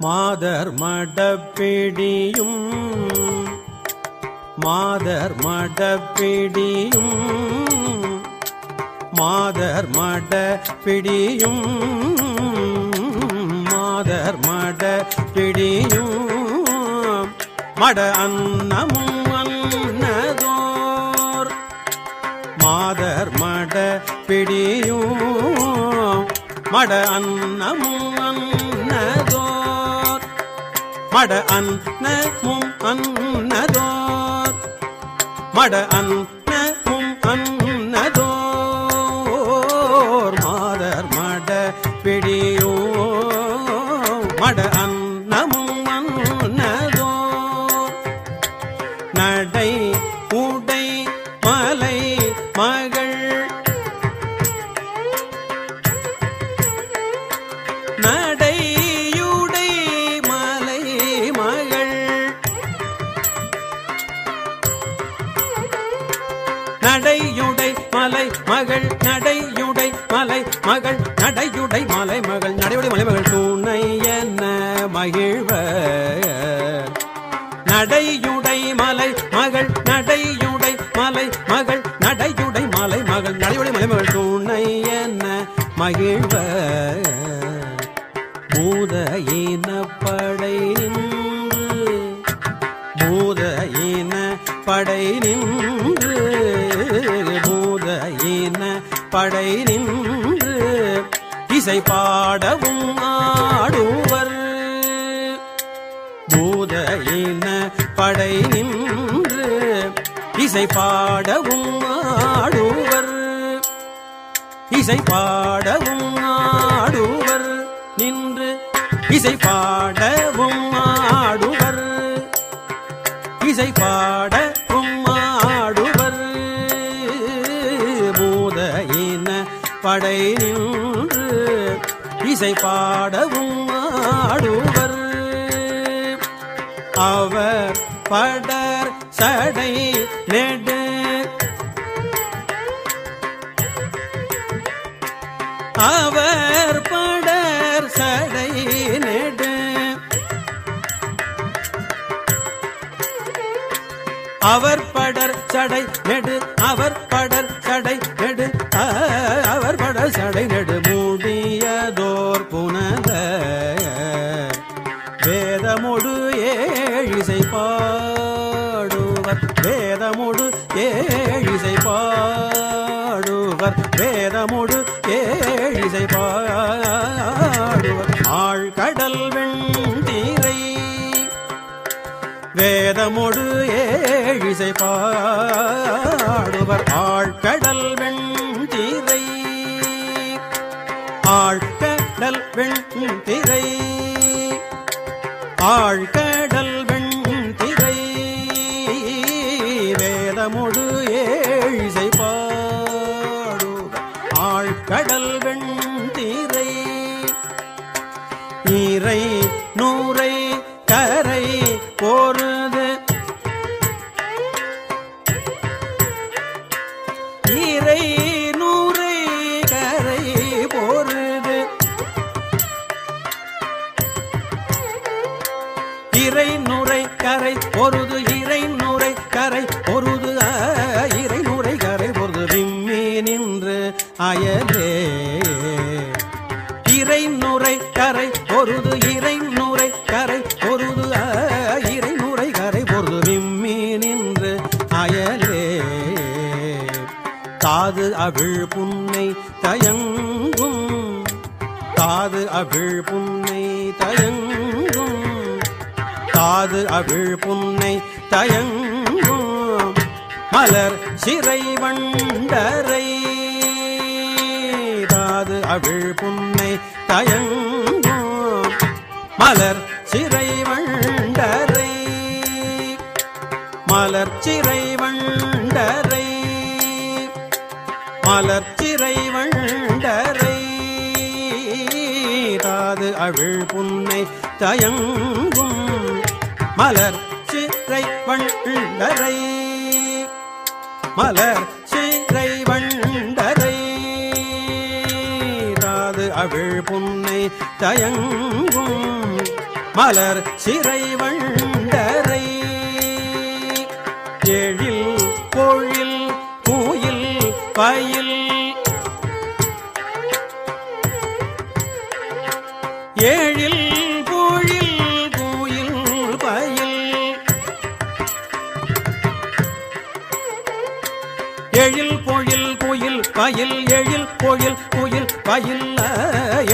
மாதர் மடப்பிடியும் மாதர் மடப்பிடியும் மாதர் மட பிடியும் மாதர் மட பிடியும் மட அன்னமும் அன்னதோர் மாதர் மட பிடியும் மட அன்னமும் மட அன்னமும் அன்னதோர் மட அன்னமும் அன்னதோர். மாதர் மட பிடியோ. மட அன்னமும் அன்னதோர். நடை உடை மலை மகள். நான் மகள் நடையுடை மலை மகள் நடையுடை மலை மகள் நடையுடை மலை மகள் துணை என்ன மகிழ்வ? நடையுடை மலை மகள் நடையுடை மலை மகள் நடையுடை மலை மகள் நடையுடை மலை மகள் துணை என்ன மகிழ்வ? பூத இனப்படை நின்று பூத இன படை நின்று படை நின்று இசை பாடவும் ஆடுவர். பூத இன படை நின்று இசை பாடவும் ஆடுவர். இசை பாடவும் ஆடுவர். நின்று இசை பாடவும் ஆடுவர். இசை பாட படை நின்று இசை பாடவும் ஆடுவர். அவர் படர் சடை நெடு. அவர் படர் சடை நெடு. அவர் படர் சடை நெடு. அவர் பாடுவர். வேதமுடு ஏழிசை பாடுவர். வேதமுடு ஏழிசை பாடுவர். ஆழ்கடல் வெண்டீரை வேதமுடு ஏழிசை பாடுவர். ஆழ்கடல் வெண்திரை. ஆழ்கடல் வெண்திரை. ஆழ்கடல் வெண்திரை கடல் வெண்தீரை ஈரை நூரை கரை போருது. ஈரை நூரை கரை போருது. இறை நுரை கரை பொருது இறை நுரை கரை பொருது ஆ, அவிழ் புன்னை தயங்கும். தாது அவிழ் புன்னை தயங்கும். தாது அவிழ் புன்னை தயங்கும். மலர் சிறை வண்டரை. தாது அவிழ் புன்னை தயங்கும். மலர் சிறை வண்டரை. மலர் சிறை மலர்ச்சிறை வண்டரை தாது அவிழ் புன்னை தயங்கும் மலர் சிறை வண்டரை மலர் சிறை வண்டரை தாது அவிழ் புன்னை தயங்கும் மலர் சிறை பயில் ஏழில் பொழில் கூயில் பயில் எழில் பொழில் குயில் பயில் எழில் பொழில் குயில் பயில்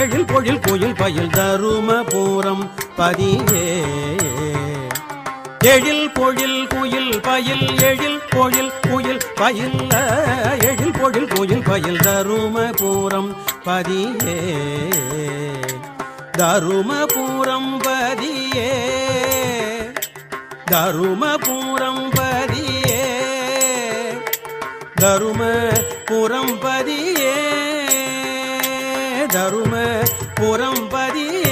எழில் பொழில் குயில் பயில் தருமபுரம் பதியே எழில் பொழில் குயில் பயில் எழில் பொழில் குயில் பயில் எழில் பொழில் குயில் பயில். தருமபுரம் பதியே தருமபுரம் பதியே தருமபுரம் பதியே தருமபுரம் பதியே தருமபுரம் பதியே.